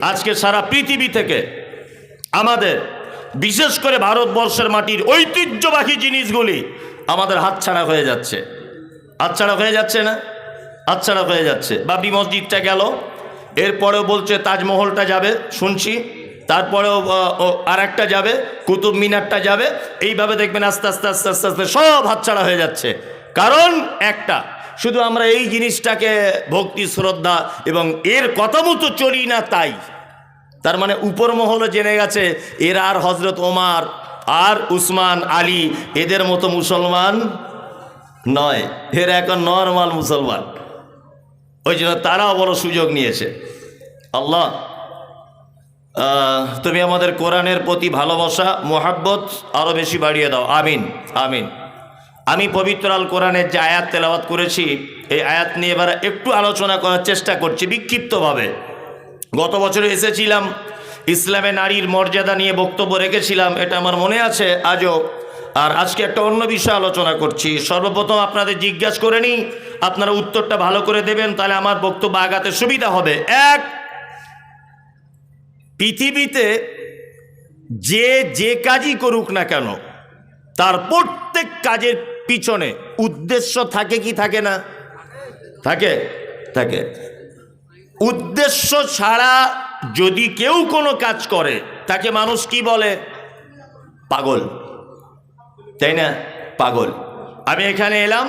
আজকে সারা পৃথিবী থেকে আমাদের, বিশেষ করে ভারতবর্ষের মাটির ঐতিহ্যবাহী জিনিসগুলি আমাদের হাতছাড়া হয়ে যাচ্ছে। হাতছাড়া হয়ে যাচ্ছে না? হাতছাড়া হয়ে যাচ্ছে। বাবরি মসজিদটা গেল, এরপরেও বলছে তাজমহলটা যাবে, শুনছি। তারপরেও আর একটা যাবে, কুতুব মিনারটা যাবে। এইভাবে দেখবেন আস্তে আস্তে আস্তে আস্তে আস্তে সব হাতছাড়া হয়ে যাচ্ছে। কারণ একটা শুধু আমরা এই জিনিসটাকে ভক্তি, শ্রদ্ধা এবং এর কথা মতো চলি না তাই। তার মানে উপর মহলে জেনে গেছে, এরা আর হজরত ওমার, আর উসমান আলী এদের মতো মুসলমান নয়। এরা এখন নর্মাল মুসলমান। ওই জন্য তারাও বড় সুযোগ নিয়েছে। আল্লাহ তুমি আমাদের কোরআনের প্রতি ভালোবাসা, মোহাব্বত আরও বেশি বাড়িয়ে দাও। আমিন আমিন। আমি পবিত্র আল কোরআনের যে আয়াত তেলাওয়াত করেছি, এই আয়াত নিয়ে এবার একটু আলোচনা করার চেষ্টা করছি বিক্ষিপ্তভাবে। গত বছরে এসেছিলাম, ইসলামে নারীর মর্যাদা নিয়ে বক্তব্য রেখেছিলাম, এটা আমার মনে আছে আজও। আর আজকে একটা অন্য বিষয় আলোচনা করছি। সর্বপ্রথম আপনাদের জিজ্ঞাসা করে নিই, আপনারা উত্তরটা ভালো করে দেবেন, তাহলে আমার বক্তব্য আগাতে সুবিধা হবে। এক, পৃথিবীতে যে যে কাজই করুক না কেন, তার প্রত্যেক কাজের পিছনে। উদ্দেশ্য থাকে কি থাকে না? থাকে থাকে। উদ্দেশ্য ছাড়া যদি কেউ কোনো কাজ করে, তাকে মানুষ কি বলে? পাগল। তাই না? পাগল। আমি এখানে এলাম,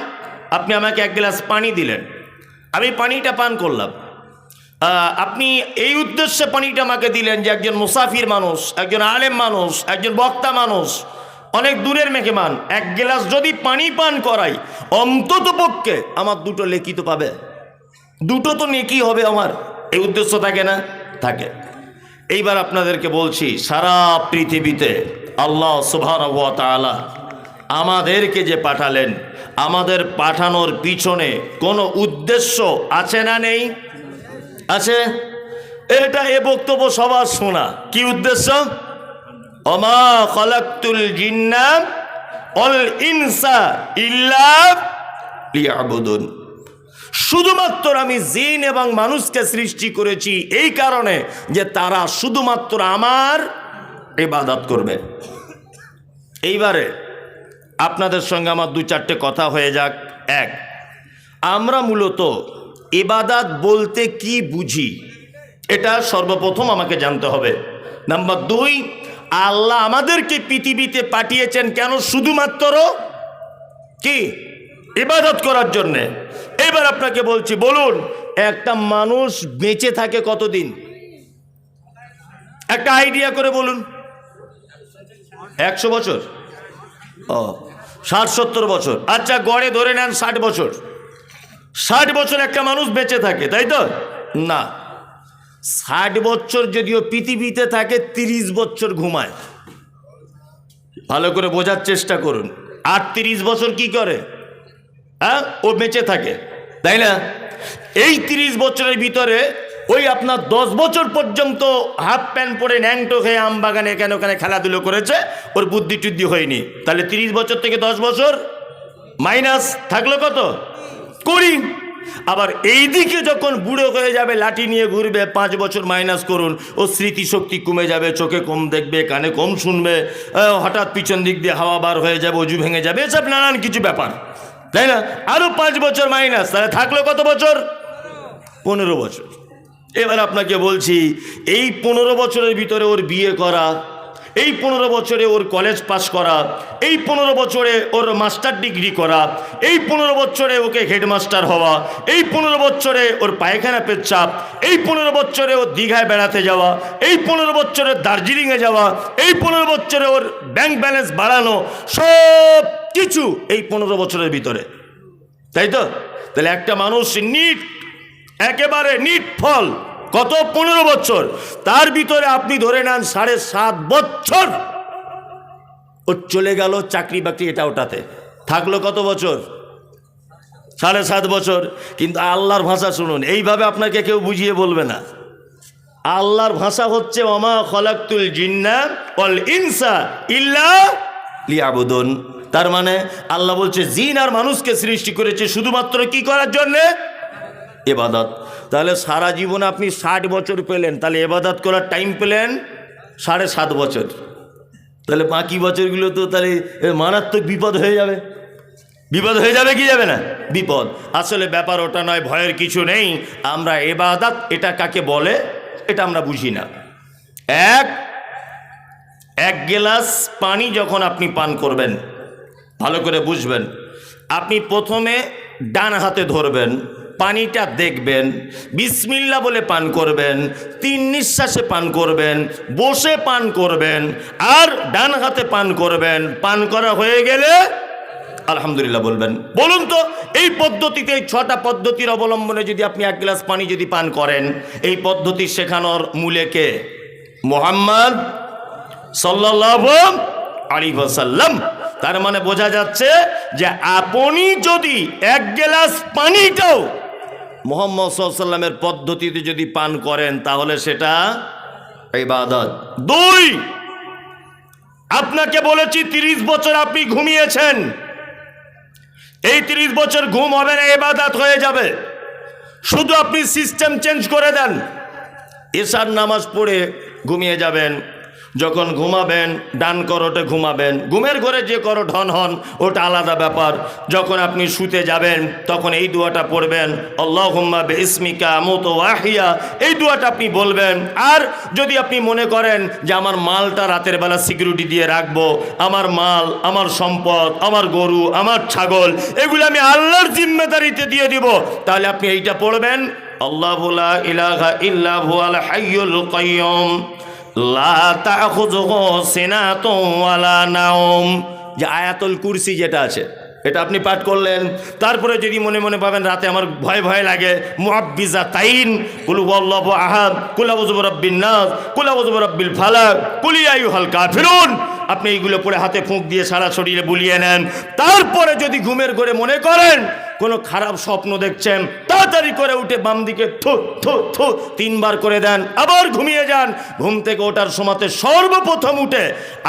আপনি আমাকে এক গ্লাস পানি দিলেন। আমি পানিটা পান করলাম। আপনি এই উদ্দেশ্যে পানিটা আমাকে দিলেন যে একজন মুসাফির মানুষ, একজন আলেম মানুষ, একজন বক্তা মানুষ অনেক দূরের মেহমান, এক গ্লাস যদি পানি পান করাই, অন্তত পক্ষে আমার দুটো লেখিত পাবে। দুটো তো নেকি হবে আমার। এই উদ্দেশ্য থাকে না? থাকে। এইবার আপনাদেরকে বলছি, সারা পৃথিবীতে আল্লাহ সুবহান তাআলা আমাদেরকে যে পাঠালেন, আমাদের পাঠানোর পিছনে কোনো উদ্দেশ্য আছে না নেই? আছে? এটা এ বক্তব্য সবার শোনা। কি উদ্দেশ্য? অমা অল ইনসা শুধুমাত্র আমি জিন এবং মানুষকে সৃষ্টি করেছি এই কারণে যে তারা শুধুমাত্র আমার ইবাদত করবে। এইবারে আপনাদের সঙ্গে আমার দু চারটে কথা হয়ে যাক। এক, আমরা মূলত ইবাদাত বলতে কি বুঝি? এটা সর্বপ্রথম আমাকে জানতে হবে। নাম্বার দুই আল্লাহ আমাদেরকে পৃথিবীতে পাঠিয়েছেন কেন? শুধুমাত্র কি? ইবাদত করার জন্যে। এবার আপনাকে বলছি, বলুন, একটা মানুষ বেঁচে থাকে কতদিন? একটা আইডিয়া করে বলুন। একশো বছর? ও, ষাট, সত্তর বছর। আচ্ছা গড়ে ধরে নেন ষাট বছর। ষাট বছর একটা মানুষ বেঁচে থাকে, তাই তো? না। ষাট বছর যদিও পৃথিবীতে থাকে, তিরিশ বছর ঘুমায়। ভালো করে বোঝার চেষ্টা করুন। আর তিরিশ বছর কি করে? হ্যাঁ ও বেঁচে থাকে, তাই না? এই তিরিশ বছরের ভিতরে ওই আপনার দশ বছর পর্যন্ত হাফ প্যান্ট পরে ন্যাংটো হয়ে আম বাগানে এখানে ওখানে খেলাধুলো করেছে, ওর বুদ্ধি টুদ্ধি হয়নি। তাহলে তিরিশ বছর থেকে দশ বছর? মাইনাস থাকল কত? করি আবার এই দিকে যখন বুড়ো হয়ে যাবে, লাঠি নিয়ে ঘুরবে, পাঁচ বছর মাইনাস করুন, ও স্মৃতিশক্তি কমে যাবে, চোখে কম দেখবে, কানে কম শুনবে হঠাৎ পিছন দিক দিয়ে হাওয়া বার হয়ে যাবে, অজু ভেঙে যাবে, এসব নানান কিছু ব্যাপার। তাই না? আরও পাঁচ বছর মাইনাস তাহলে থাকল কত বছর? পনেরো বছর। এবার আপনাকে বলছি, এই পনেরো বছরের ভিতরে ওর বিয়ে করা এই পনেরো বছরে ওর কলেজ পাস করা, এই পনেরো বছরে ওর মাস্টার ডিগ্রি করা, এই পনেরো বছরে ওকে হেডমাস্টার হওয়া, এই পনেরো বছরে ওর পায়খানা পেচ্ছাপ এই পনেরো বছরে ওর দীঘায় বেড়াতে যাওয়া, এই পনেরো বছরে দার্জিলিংয়ে যাওয়া, এই পনেরো বছরে ওর ব্যাংক ব্যালেন্স বাড়ানো, সব কিছু এই পনেরো বছরের ভিতরে। তাই তো? তাহলে একটা মানুষ নিট একেবারে নিট ফল। কত পনেরো বছর, তার ভিতরে আপনি ধরে নেন সাড়ে সাত বছর ও চলে গেল চাকরি বাকরি এটা ওটাতে। থাকল কত বছর? সাড়ে সাত বছর। কিন্তু আল্লাহর ভাষা শুনুন, এইভাবে আপনাকে কেউ বুঝিয়ে বলবে না। আল্লাহর ভাষা হচ্ছে অমা খলাক্তুল জিন্না অল ইনসা ইল্লা লিয়াবুদুন। তার মানে আল্লাহ বলছে, জিন আর মানুষকে সৃষ্টি করেছে শুধুমাত্র কি করার জন্যে? এবাদত। তাহলে সারা জীবনে আপনি ষাট বছর পেলেন, তাহলে এবাদত করার টাইম পেলেন সাড়ে সাত বছর। তাহলে বাকি বছরগুলো তো তাহলে মারাত্মক বিপদ হয়ে যাবে। বিপদ হয়ে যাবে কি যাবে না? বিপদ। আসলে ব্যাপার ওটা নয়, ভয়ের কিছু নেই। আমরা এবাদাত, এটা কাকে বলে? এটা আমরা বুঝি না। এক এক গ্লাস পানি যখন আপনি পান করবেন, ভালো করে বুঝবেন, আপনি প্রথমে ডান হাতে ধরবেন পানিটা দেখবেন, বিসমিল্লা বলে পান করবেন, তিন নিঃশ্বাসে পান করবেন, বসে পান করবেন, আর ডান হাতে পান করবেন, পান করা হয়ে গেলে আলহামদুলিল্লাহ বলবেন। বলুন তো, এই পদ্ধতিতে এই ছটা পদ্ধতির অবলম্বনে যদি আপনি এক গ্লাস পানি যদি পান করেন, এই পদ্ধতি শেখানোর মূলে কে? মোহাম্মদ সাল্লাহ আলী সাল্লাম তার মানে বোঝা যাচ্ছে যে আপনি যদি এক গ্লাস পানিটাও মোহাম্মদ সাল্লামের পদ্ধতিতে যদি পান করেন, তাহলে সেটা ইবাদত। দুই, আপনাকে বলেছি তিরিশ বছর আপনি ঘুমিয়েছেন। এই তিরিশ বছর ঘুম হবে না এবাদাত হয়ে যাবে। শুধু আপনি সিস্টেম চেঞ্জ করে দেন। এশার নামাজ পড়ে ঘুমিয়ে যাবেন। যখন ঘুমাবেন, ডান করোটে ঘুমাবেন, ঘুমের ঘরে যে করো ঢন হন, ওটা আলাদা ব্যাপার। যখন আপনি শুতে যাবেন, তখন এই দুয়াটা পড়বেন আল্লাহ হুম্মা ইসমিকা মতো ওয়াহিয়া এই দুয়াটা আপনি বলবেন। আর যদি আপনি মনে করেন যে আমার মালটা রাতের বেলা সিকিউরিটি দিয়ে রাখব, আমার মাল, আমার সম্পদ, আমার গরু, আমার ছাগল, এগুলো আমি আল্লাহর জিম্মেদারিতে দিয়ে দিব, তাহলে আপনি এইটা পড়বেন, আল্লাহ ইলাহা ইল্লাহু আল হাইয়ুল কাইয়ুম নাওম। যে আয়াতুল কুরসি যেটা আছে, এটা আপনি পাঠ করলেন। তারপরে যদি মনে মনে পাবেন রাতে আমার ভয় ভয় লাগে মুআব্বিজা তাইন কুলু আহাদ কুলাউযু বিরাব্বিন নাস বিরাব্বিল ফালাক, কুলি হালকা কাফিরুন। আপনি এইগুলো পরে হাতে ফুঁক দিয়ে সারা শরীরে বুলিয়ে নেন। তারপরে যদি ঘুমের ঘরে মনে করেন, কোনো খারাপ স্বপ্ন দেখছেন, তাড়াতাড়ি করে উঠে বাম দিকে থু থু থু, তিনবার করে দেন, আবার ঘুমিয়ে যান। ঘুম থেকে ওঠার সময়তে সর্বপ্রথম উঠে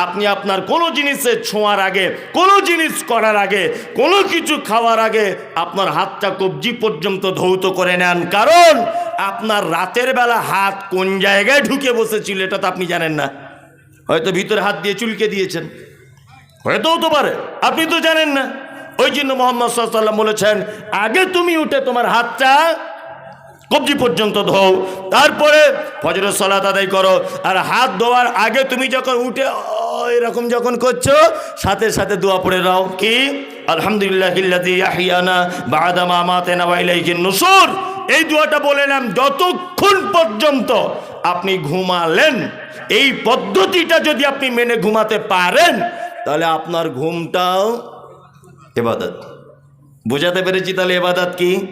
আপনি আপনার কোনো জিনিসে ছোঁয়ার আগে, কোনো জিনিস করার আগে, কোনো কিছু খাওয়ার আগে আপনার হাতটা কবজি পর্যন্ত ধৌত করে নেন। কারণ আপনার রাতের বেলা হাত কোন জায়গায় ঢুকে বসেছিল, এটা তো আপনি জানেন না। হয়তো ভিতরে হাত দিয়ে চুলকে দিয়েছেন। হয়তো হতে পারে। আপনি তো জানেন না। ওই জন্য মোহাম্মদ সাল্লাম বলেছেন, আগে তুমি উঠে তোমার হাতটা কবজি পর্যন্ত ধোও, তারপরে ফজরের সলাত আদায় করো, আর হাত ধোয়ার আগে তুমি যখন উঠে এরকম যখন করছ, সাথে সাথে দোয়া পড়ে দাও কি? আলহামদুলিল্লাহ এই দোয়াটা বলে নাম যতক্ষণ পর্যন্ত আপনি ঘুমালেন। এই পদ্ধতিটা যদি আপনি মেনে ঘুমাতে পারেন, তাহলে আপনার ঘুমটাও এবাদত। বোঝাতে পেরেছি তাহলে এবাদত কি?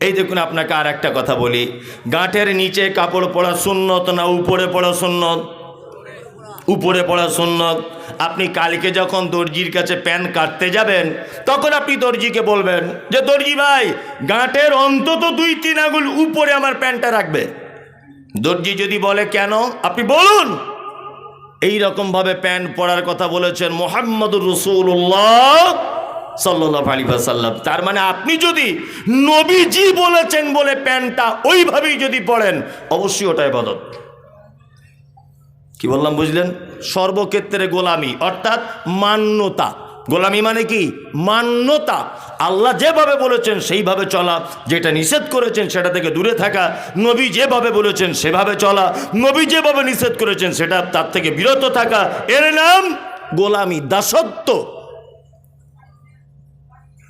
এই দেখুন, আপনাকে আর একটা কথা বলি। গাঁটের নিচে কাপড় পরা সুন্নত না উপরে পড়া সুন্নত? উপরে পড়া সুন্নত। আপনি কালকে যখন দর্জির কাছে প্যান কাটতে যাবেন, তখন আপনি দর্জিকে বলবেন যে, দর্জি ভাই, গাঁটের অন্তত দুই তিন আঙুল উপরে আমার প্যান্টটা রাখবে। দর্জি যদি বলে কেন, আপনি বলুন। এই রকমভাবে প্যান্ট পরার কথা বলেছেন মোহাম্মদুর রসুল্লাহ সাল্লাহ আলী সাল্লাম তার মানে আপনি যদি নবীজি বলেছেন বলে প্যান্টটা ওইভাবেই যদি পড়েন অবশ্যই ওটাই বদত কি বললাম, বুঝলেন? সর্বক্ষেত্রে গোলামি, অর্থাৎ মান্যতা। গোলামি মানে কি? মান্যতা। আল্লাহ যেভাবে বলেছেন, সেইভাবে চলা। যেটা নিষেধ করেছেন, সেটা থেকে দূরে থাকা। নবী যেভাবে বলেছেন, সেভাবে চলা। নবী যেভাবে নিষেধ করেছেন, সেটা তার থেকে বিরত থাকা। এর নাম গোলামি, দাসত্ব।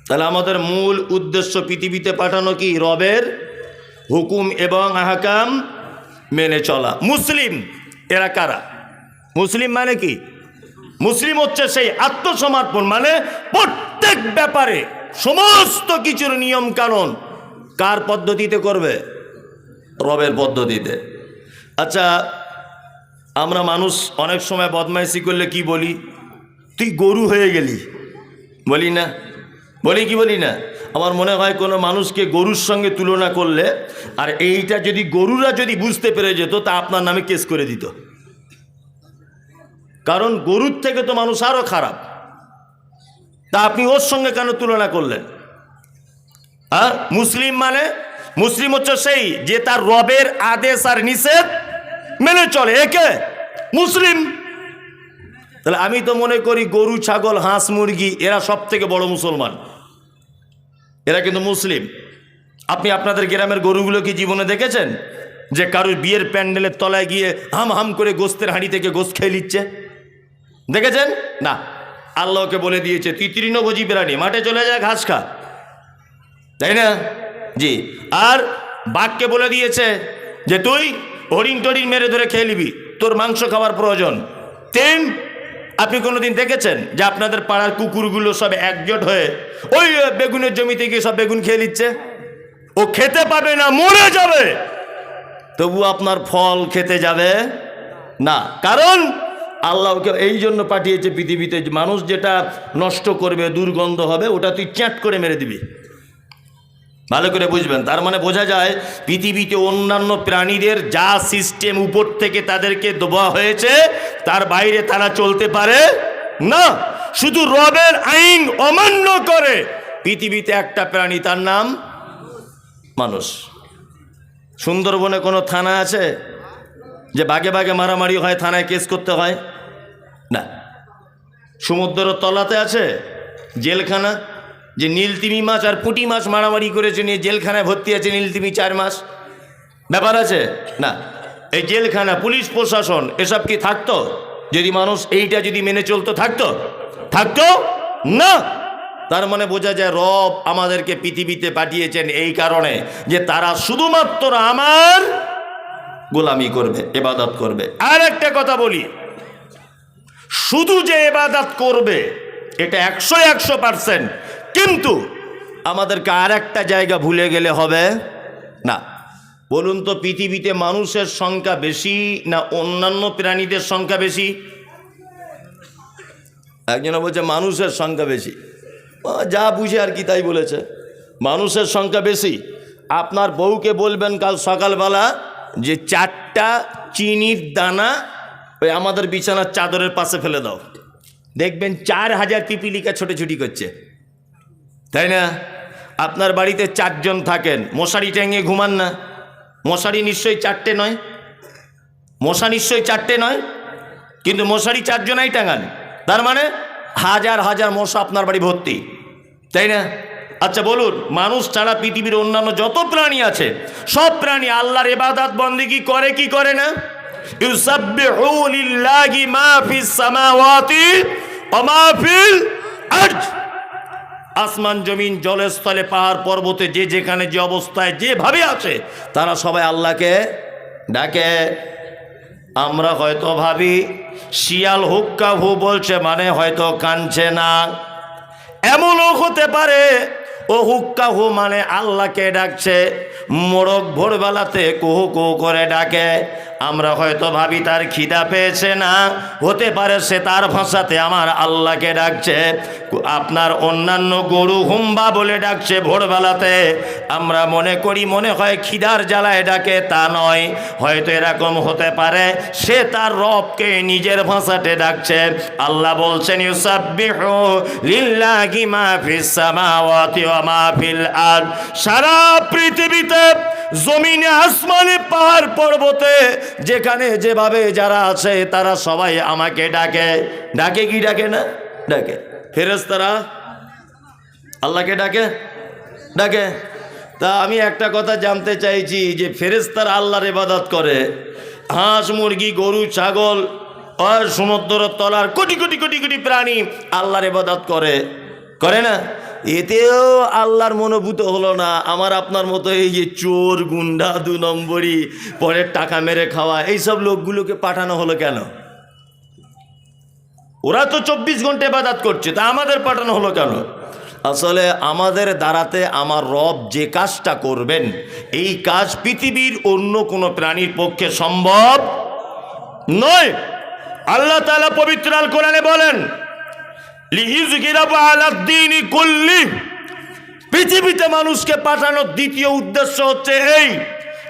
তাহলে আমাদের মূল উদ্দেশ্য পৃথিবীতে পাঠানো কি? রবের হুকুম এবং আহকাম মেনে চলা। মুসলিম, এরা কারা? মুসলিম মানে কি? মুসলিম হচ্ছে সেই আত্মসমর্পণ মানে প্রত্যেক ব্যাপারে সমস্ত কিছুর নিয়ম কানুন। কার পদ্ধতিতে করবে? রবের পদ্ধতিতে। আচ্ছা আমরা মানুষ অনেক সময় বদমাইশি করলে কি বলি? তুই গরু হয়ে গেলি। বলি না। বলি কি বলি না? আমার মনে হয় কোনো মানুষকে গরুর সঙ্গে তুলনা করলে, আর এইটা যদি গরুরা যদি বুঝতে পেরে যেত, তা আপনার নামে কেস করে দিত। কারণ গরুর থেকে তো মানুষ আরও খারাপ। তা আপনি ওর সঙ্গে কেন তুলনা করলেন? আর মুসলিম মানে? মুসলিম হচ্ছে সেই যে তার রবের আদেশ আর নিষেধ মেনে চলে। একে মুসলিম। তাহলে আমি তো মনে করি গরু, ছাগল, হাঁস, মুরগি, এরা সব থেকে বড় মুসলমান। এরা কিন্তু মুসলিম। আপনি আপনাদের গ্রামের গরুগুলো কি জীবনে দেখেছেন? যে কারোর বিয়ের প্যান্ডেলের তলায় গিয়ে হাম হাম করে গোস্তের হাঁড়ি থেকে গোস্ত খেয়ে নিচ্ছে? দেখেছেন? না। আল্লাহকে বলে দিয়েছে, তুই তৃণভোজী প্রাণী মাঠে চলে যায় ঘাস খা। তাই না? জি। আর বাঘকে বলে দিয়েছে যে, তুই হরিণ টরিণ মেরে ধরে খেয়ে নিবি, তোর মাংস খাওয়ার প্রয়োজন। তিন আপনি কোনোদিন দেখেছেন যে, আপনাদের পাড়ার কুকুরগুলো সব একজোট হয়ে ওই বেগুনের জমিতে গিয়ে সব বেগুন খেয়ে নিচ্ছে? ও খেতে পাবে না, মরে যাবে। তবু আপনার ফল খেতে যাবে না। কারণ আল্লাহকে এই জন্য পাঠিয়েছে পৃথিবীতে মানুষ যেটা নষ্ট করবে, দুর্গন্ধ হবে, ওটা তুই চ্যাট করে মেরে দিবি। ভালো করে বুঝবেন। তার মানে বোঝা যায়, পৃথিবীতে অন্যান্য প্রাণীদের যা সিস্টেম উপর থেকে তাদেরকে দেওয়া হয়েছে, তার বাইরে তারা চলতে পারে না। শুধু রবের আইন অমান্য করে। পৃথিবীতে একটা প্রাণী, তার নাম মানুষ। সুন্দরবনে কোনো থানা আছে? যে বাগে বাগে মারামারি হয়, থানায় কেস করতে হয়? না। সমুদ্রের তলাতে আছে, জেলখানা, যে নীলতিমি মাছ আর পুঁটি মাছ মারামারি করেছে, নিয়ে জেলখানায় ভর্তি আছে নীলতিমি চার মাস। ব্যাপার আছে? না। এই জেলখানা, পুলিশ, প্রশাসন, এসব কি থাকতো? যদি মানুষ এইটা যদি মেনে চলতো, থাকতো? থাকতো? না। তার মানে বোঝা যায় রব আমাদেরকে পৃথিবীতে পাঠিয়েছেন এই কারণে যে তারা শুধুমাত্র আমার গোলামি করবে, এবাদত করবে। আর একটা কথা বলি, শুধু যে এবাদাত করবে, এটা একশো একশো পার্সেন্ট। কিন্তু আমাদেরকে আর একটা জায়গা ভুলে গেলে হবে, না, বলুন তো পৃথিবীতে মানুষের সংখ্যা বেশি না অন্যান্য প্রাণীদের সংখ্যা বেশি? একজনে বলছে, মানুষের সংখ্যা বেশি। যা বুঝে আর কি তাই বলেছে। মানুষের সংখ্যা বেশি। আপনার বউকে বলবেন কাল সকালবেলা যে চারটা চিনির দানা ওই আমাদের বিছানার চাদরের পাশে ফেলে দাও। দেখবেন চার হাজার পিপিলিকা ছোটাছুটি করছে। তাই না? আপনার বাড়িতে চারজন থাকেন। মশারি ট্যাঙিয়ে ঘুমান না। মশারি নিশ্চয়ই চারটে নয়। মশা নিশ্চয়ই চারটে নয়। কিন্তু মশারি চারজনাই টাঙান। তার মানে হাজার হাজার মশা আপনার বাড়ি ভর্তি। তাই না? আচ্ছা বলুন, মানুষ ছাড়া পৃথিবীর অন্যান্য যত প্রাণী আছে, সব প্রাণী আল্লাহর এবাদাত বন্দেগী করে, কি করে না? আসমান, জমিন, জলস্থলে, পাহাড়, পর্বতে, যে যেখানে যে অবস্থায়, যেভাবে আছে, তারা সবাই আল্লাহকে ডাকে। আমরা হয়তো ভাবি, শিয়াল হুক্কা হু বলছে মানে হয়তো কানছে না। এমনও হতে পারে ও হুক্কা হু মানে আল্লাহকে ডাকছে। মোরগ ভোরবেলাতে কুহু কুহু করে ডাকে। আমরা হয়তো ভাবি তার খিদা পেয়েছে না। হতে পারে সে তার ভাষাতে আমার আল্লাহকে ডাকছে। আপনার অন্যান্য গরু হুম্বা বলে ডাকছে ভোরবেলাতে। আমরা মনে করি, মনে হয় খিদার জ্বালায় ডাকে, তা নয়। হয়তো এরকম হতে পারে, সে তার রবকে নিজের ভাষাতে ডাকছে। আল্লাহ বলছেন সারা পৃথিবীতে, জমিনে, আসমানে, পাহাড় পর্বতে যেখানে যেভাবে যারা আছে, তারা সবাই আমাকে ডাকে। ডাকে কি ডাকে না? ডাকে। ফেরেশতারা আল্লাহকে ডাকে? ডাকে। তা আমি একটা কথা জানতে চাইছি যে ফেরেশতারা আল্লাহর ইবাদত করে। হাঁস, মুরগি, গরু, ছাগল, আর সমুদ্র তলার কোটি কোটি কোটি কোটি প্রাণী আল্লাহর ইবাদত করে। করে না? এতেও আল্লাহর মনোভূত হলো না। আমার আপনার মতো এই যে চোর, গুন্ডা, দু নম্বরই পরের টাকা মেরে খাওয়া, এইসব লোকগুলোকে পাঠানো হলো কেন? ওরা তো চব্বিশ ঘণ্টা ইবাদাত করছে, তা আমাদের পাঠানো হলো কেন? আসলে আমাদের দ্বারাতে আমার রব যে কাজটা করবেন, এই কাজ পৃথিবীর অন্য কোনো প্রাণীর পক্ষে সম্ভব নয়। আল্লাহ তাআলা পবিত্র আল কোরআনে বলেন পৃথিবীতে মানুষকে পাঠানোর দ্বিতীয় উদ্দেশ্য হচ্ছে এই।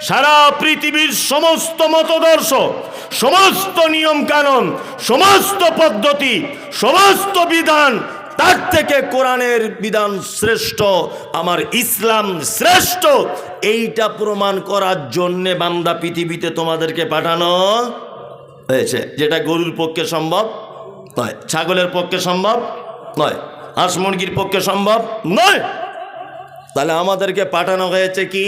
সারা পৃথিবীর সমস্ত মতদর্শ, সমস্ত নিয়ম কানুন সমস্ত পদ্ধতি, সমস্ত বিধান, তার থেকে কোরআনের বিধান শ্রেষ্ঠ, আমার ইসলাম শ্রেষ্ঠ। এইটা প্রমাণ করার জন্যে বান্দা পৃথিবীতে তোমাদেরকে পাঠানো হয়েছে, যেটা গরুর পক্ষে সম্ভব। নয়। ছাগলের পক্ষে সম্ভব নয়। হাঁস মুরগির পক্ষে সম্ভব নয়। তাহলে আমাদেরকে পাঠানো হয়েছে কি?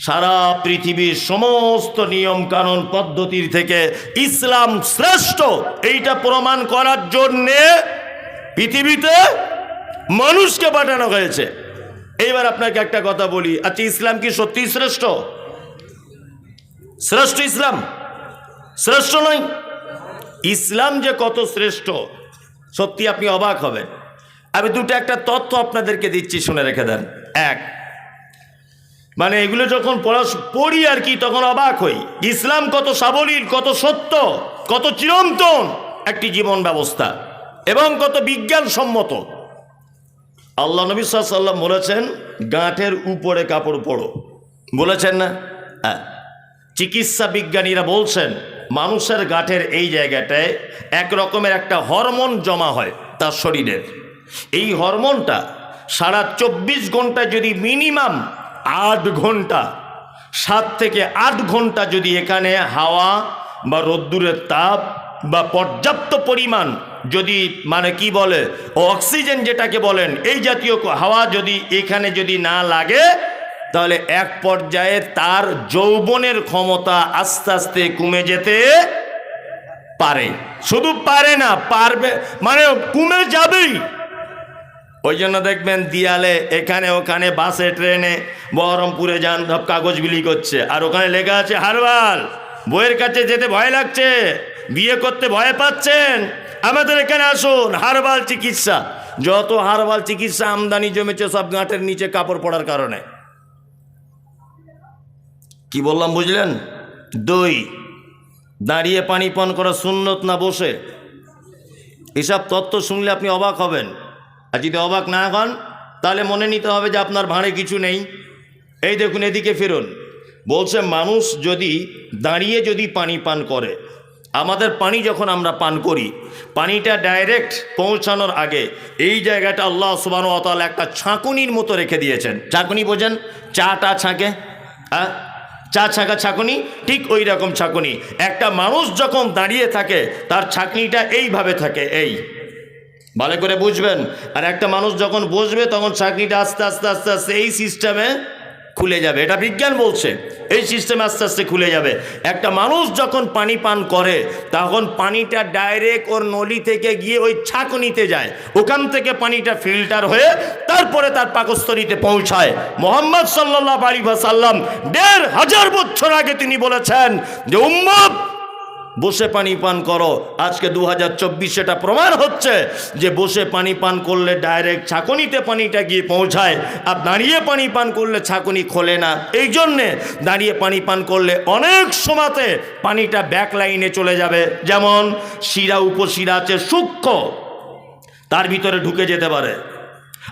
সারা পৃথিবীর সমস্ত নিয়ম কানুন পদ্ধতির থেকে ইসলাম শ্রেষ্ঠ। এইটা প্রমাণ করার জন্যে পৃথিবীতে মানুষকে পাঠানো হয়েছে। এইবার আপনাকে একটা কথা বলি। আচ্ছা ইসলাম কি সত্যি শ্রেষ্ঠ? শ্রেষ্ঠ ইসলাম? শ্রেষ্ঠ নয়। ইসলাম যে কত শ্রেষ্ঠ, সত্যি আপনি অবাক হবেন। আমি দুটো একটা তথ্য আপনাদেরকে দিচ্ছি, শুনে রেখে দেন। এক মানে এগুলো যখন পড়াশ, পড়ি আর কি, তখন অবাক হই। ইসলাম কত সাবলীল, কত সত্য, কত চিরন্তন একটি জীবন ব্যবস্থা এবং কত বিজ্ঞানসম্মত। আল্লাহ নবী সাল্লাম বলেছেন, গাঁটের উপরে কাপড় পরো বলেছেন না? হ্যাঁ। চিকিৎসা বিজ্ঞানীরা বলছেন মানুষের গাঁটের এই জায়গাটায় এক রকমের একটা হরমোন জমা হয় তার শরীরের। এই হরমোনটা সারা চব্বিশ ঘণ্টা যদি মিনিমাম আট ঘণ্টা, সাত থেকে আট ঘণ্টা যদি এখানে হাওয়া বা রোদ্দুরের তাপ বা পর্যাপ্ত পরিমাণ যদি মানে কি বলে, অক্সিজেন যেটাকে বলেন, এই জাতীয় হাওয়া যদি এখানে যদি না লাগে তাহলে এক পর্যায়ে তার যৌবনের ক্ষমতা আস্তে আস্তে কমে যেতে পারে। শুধু পারে না, পারবে মানে কমে যাবেই। ওই জন্য দেখবেন দিয়ালে এখানে ওখানে বাসে, ট্রেনে বহরমপুরে যান সব কাগজ বিলি করছে। আর ওখানে লেখা আছে, হারবাল বইয়ের কাছে যেতে ভয় লাগছে, বিয়ে করতে ভয় পাচ্ছেন। আমাদের এখানে আসুন, হারবাল চিকিৎসা। যত হারবাল চিকিৎসা আমদানি জমেছে, সব গাঁটের নিচে কাপড় পড়ার কারণে। কি বললাম বুঝলেন? দই। দাঁড়িয়ে পানি পান করা সুন্নত না বসে? এসব তত্ত্ব শুনলে আপনি অবাক হবেন। আর যদি অবাক না হন, তাহলে মনে নিতে হবে যে আপনার ভাঁড়ে কিছু নেই। এই দেখুন, এদিকে ফেরুন। বলছে, মানুষ যদি দাঁড়িয়ে যদি পানি পান করে, আমাদের পানি যখন আমরা পান করি, পানিটা ডাইরেক্ট পৌঁছানোর আগে এই জায়গাটা আল্লাহ সুবাহ একটা ছাঁকুনির মতো রেখে দিয়েছেন। ছাঁকুনি বোঝেন? চাটা ছাঁকে হ্যাঁ? চা ছাকা ছাঁকুনি, ঠিক ওই রকম ছাঁকুনি। একটা মানুষ যখন দাঁড়িয়ে থাকে, তার ছাঁকনিটা এইভাবে থাকে, এই। ভালো করে বুঝবেন? আর একটা মানুষ যখন বসবে, তখন ছাকনিটা আস্তে আস্তে আস্তে আস্তে, এই সিস্টেমে খুলে যাবে। এটা বিজ্ঞান বলছে। এই সিস্টেম আস্তে আস্তে খুলে যাবে। একটা মানুষ যখন পানি পান করে, তখন পানিটা ডাইরেক্ট ওর নলি থেকে গিয়ে ওই ছাকনিতে যায়। ওখান থেকে পানিটা ফিল্টার হয়ে তারপরে তার পাকস্থলীতে পৌঁছায়। মোহাম্মদ সাল্লাহ আলী ভাসাল্লাম দেড় হাজার বছর আগে তিনি বলেছেন যে, উম্মত বসে পানি পান করো। আজকে দু হাজার এটা প্রমাণ হচ্ছে যে বসে পানি পান করলে ডাইরেক্ট ছাকনিতে পানিটা গিয়ে পৌঁছায়, আর দাঁড়িয়ে পানি পান করলে ছাকনি খোলে না। এই জন্যে দাঁড়িয়ে পানি পান করলে অনেক সময়তে পানিটা ব্যাক লাইনে চলে যাবে। যেমন শিরা উপশিরা আছে সূক্ষ্ম, তার ভিতরে ঢুকে যেতে পারে।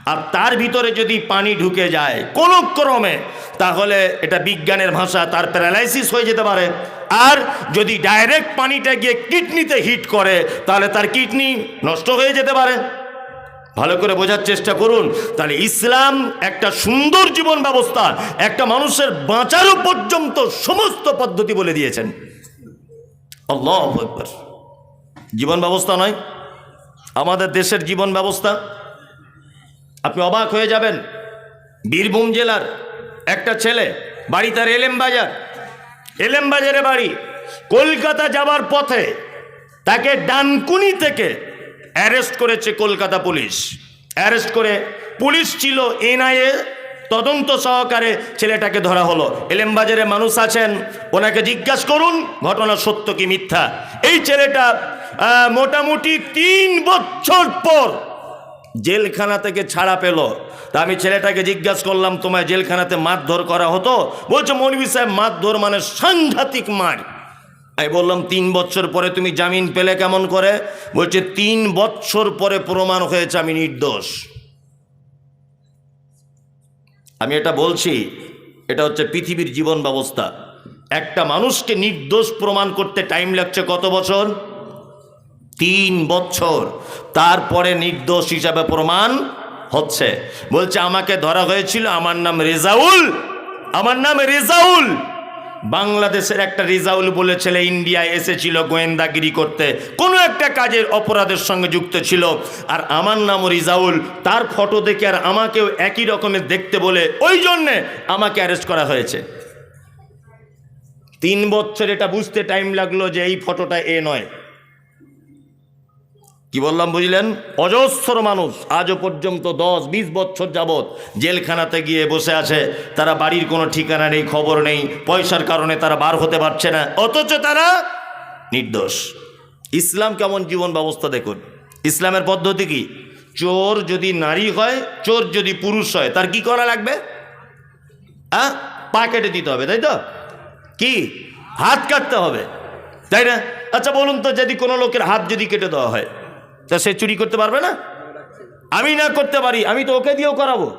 আর তার ভিতরে যদি পানি ঢুকে যায় কোনো ক্রমে তাহলে এটা বিজ্ঞানের ভাষা, তার প্যারালাইসিস হয়ে যেতে পারে। আর যদি ডাইরেক্ট পানিটা গিয়ে কিডনিতে হিট করে, তাহলে তার কিডনি নষ্ট হয়ে যেতে পারে। ভালো করে বোঝার চেষ্টা করুন। তাহলে ইসলাম একটা সুন্দর জীবন ব্যবস্থা, একটা মানুষের বাঁচারও পর্যন্ত সমস্ত পদ্ধতি বলে দিয়েছেন। জীবন ব্যবস্থা নয়, আমাদের দেশের জীবন ব্যবস্থা আপনি অবাক হয়ে যাবেন। বীরভূম জেলার একটা ছেলে, বাড়ি তার এলেম বাজার। এলেম বাজারে বাড়ি। কলকাতা যাবার পথে তাকে ডানকুনি থেকে অ্যারেস্ট করেছে কলকাতা পুলিশ। অ্যারেস্ট করে পুলিশ ছিল এনআইএ, তদন্ত সহকারে ছেলেটাকে ধরা হলো। এলেমবাজারে মানুষ আছেন, ওনাকে জিজ্ঞাসা করুন, ঘটনা সত্য কি মিথ্যা? এই ছেলেটা মোটামুটি তিন বছর পর জেলখানা থেকে ছাড়া পেল। তা আমি ছেলেটাকে জিজ্ঞাসা করলাম, তোমায় জেলখানাতে মারধর করা হতো? বলছে, মৌলভী সাহেব, মারধর মানে সাংঘাতিক মার। আমি বললাম, তিন বছর পরে তুমি জামিন পেলে কেমন করে? বলছে, তিন বছর পরে প্রমাণ হয়েছে আমি নির্দোষ। আমি এটা বলছি, এটা হচ্ছে পৃথিবীর জীবন ব্যবস্থা। একটা মানুষকে নির্দোষ প্রমাণ করতে টাইম লাগছে কত বছর? তিন বছর। তারপরে নির্দোষ হিসাবে প্রমাণ হচ্ছে। বলছে, আমাকে ধরা হয়েছিল আমার নাম রেজাউল। আমার নাম রেজাউল। বাংলাদেশের একটা রেজাউল বলে ছেলে ইন্ডিয়ায় এসেছিল গোয়েন্দাগিরি করতে। কোনো একটা কাজের অপরাধের সঙ্গে যুক্ত ছিল। আর আমার নামও রিজাউল। তার ফটো দেখে আর আমাকেও একই রকমের দেখতে বলে ওই জন্যে আমাকে অ্যারেস্ট করা হয়েছে। তিন বছর এটা বুঝতে টাইম লাগল যে এই ফটোটা এ নয়। কি বললাম, বুঝলেন? অজস্র মানুষ, আজও পর্যন্ত দশ, বিশ বছর যাবৎ জেলখানাতে গিয়ে বসে আছে। তারা বাড়ির কোনো ঠিকানা নেই, খবর নেই, পয়সার কারণে তারা বার হতে পারছে না। অথচ তারা নির্দোষ। ইসলাম কেমন জীবন ব্যবস্থা দেখুন? ইসলামের পদ্ধতি কি? চোর যদি নারী হয়, চোর যদি পুরুষ হয়, তার কি করা লাগবে? হ্যাঁ? পা কেটে দিতে হবে, তাই তো? কি? হাত কাটতে হবে, তাই না? আচ্ছা বলুন তো, যদি কোনো লোকের হাত যদি কেটে দেওয়া হয় তা সে চুরি করতে পারবে না? আমি না করতে পারি, আমি তো ওকে দিয়েও করাবো।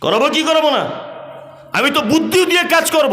করাবো কি করব না? আমি তো বুদ্ধিও দিয়ে কাজ করব।